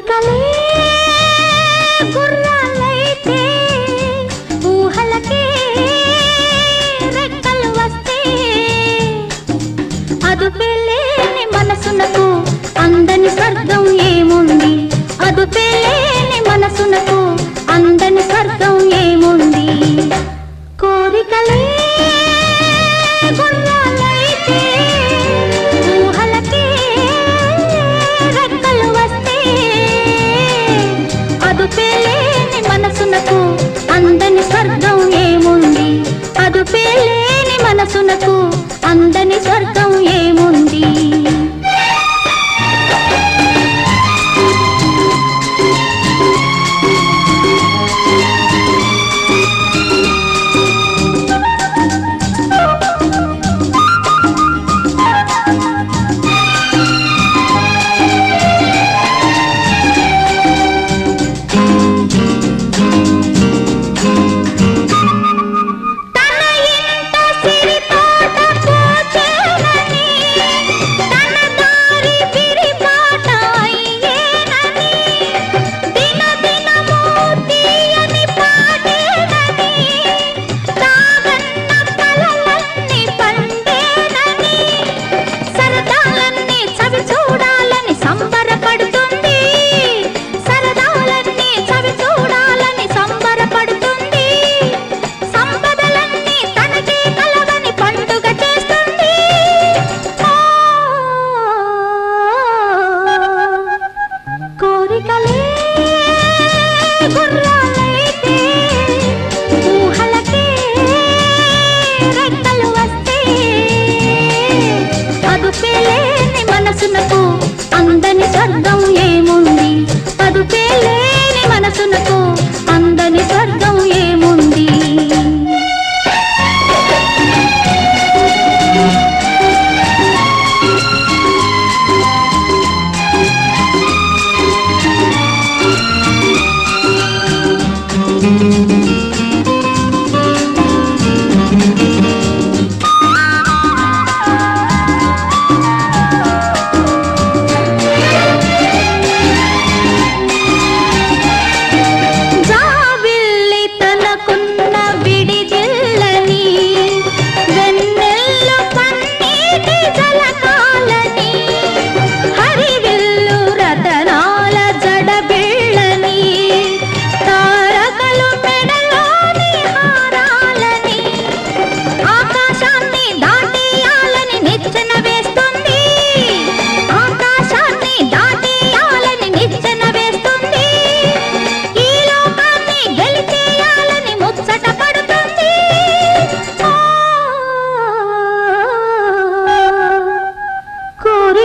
కోరికలే గుర్రాలైతే ఊహలకే రెక్కలు వస్తే అదుపేలేని మనసునకు అందని స్వర్గం ఏముంది? అదుపేలేని మనసునకు అందని స్వర్గం ఏముంది? కోరికలే స్వర్గం ఏముంది? పదుపే లేని మనసునకు అందని స్వర్గం ఏముంది?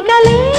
கடலே